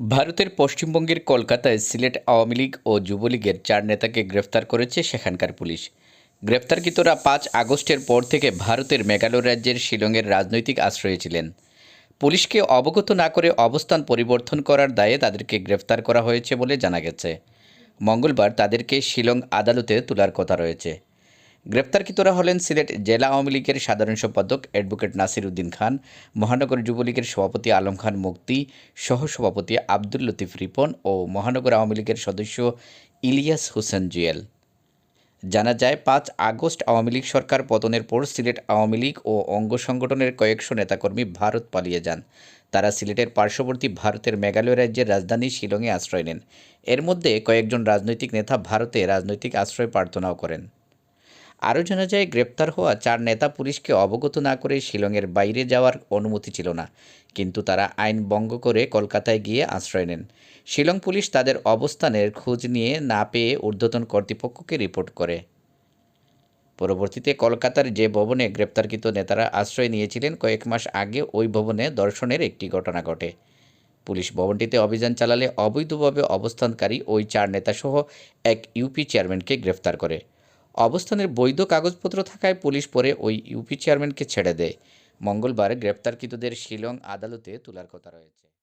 ভারতের পশ্চিমবঙ্গের কলকাতায় সিলেট আওয়ামী লীগ ও যুবলীগের চার নেতাকে গ্রেফতার করেছে সেখানকার পুলিশ। গ্রেফতারকৃতরা পাঁচ আগস্টের পর থেকে ভারতের মেঘালয় রাজ্যের শিলংয়ের রাজনৈতিক আশ্রয়ে ছিলেন। পুলিশকে অবগত না করে অবস্থান পরিবর্তন করার দায়ে তাদেরকে গ্রেফতার করা হয়েছে বলে জানা গেছে। মঙ্গলবার তাদেরকে শিলং আদালতে তোলার কথা রয়েছে। গ্রেপ্তারকৃতরা হলেন সিলেট জেলা আওয়ামী লীগের সাধারণ সম্পাদক অ্যাডভোকেট নাসির উদ্দিন খান, মহানগর যুবলীগের সভাপতি আলম খান মুক্তি, সহসভাপতি আব্দুল লতিফ রিপন ও মহানগর আওয়ামী লীগের সদস্য ইলিয়াস হোসেন জুয়েল। জানা যায়, পাঁচ আগস্ট আওয়ামী লীগ সরকার পতনের পর সিলেট আওয়ামী লীগ ও অঙ্গ সংগঠনের কয়েকশো নেতাকর্মী ভারত পালিয়ে যান। তারা সিলেটের পার্শ্ববর্তী ভারতের মেঘালয় রাজ্যের রাজধানী শিলংয়ে আশ্রয় নেন। এর মধ্যে কয়েকজন রাজনৈতিক নেতা ভারতে রাজনৈতিক আশ্রয় প্রার্থনাও করেন। আরও জানা যায়, গ্রেপ্তার হওয়া চার নেতা পুলিশকে অবগত না করে শিলংয়ের বাইরে যাওয়ার অনুমতি ছিল না। কিন্তু তারা আইন ভঙ্গ করে কলকাতায় গিয়ে আশ্রয় নেন। শিলং পুলিশ তাদের অবস্থানের খোঁজ নিয়ে না পেয়ে ঊর্ধ্বতন কর্তৃপক্ষকে রিপোর্ট করে। পরবর্তীতে কলকাতার যে ভবনে গ্রেপ্তারকৃত নেতারা আশ্রয় নিয়েছিলেন, কয়েক মাস আগে ওই ভবনে দর্শনের একটি ঘটনা ঘটে। পুলিশ ভবনটিতে অভিযান চালালে অবৈধভাবে অবস্থানকারী ওই চার নেতাসহ এক ইউপি চেয়ারম্যানকে গ্রেফতার করে। অবস্থানের বৈধ কাগজপত্র থাকায় পুলিশ পরে ওই ইউপি চেয়ারম্যানকে ছেড়ে দেয়। মঙ্গলবার গ্রেপ্তারকৃতদের শিলং আদালতে তোলার কথা রয়েছে।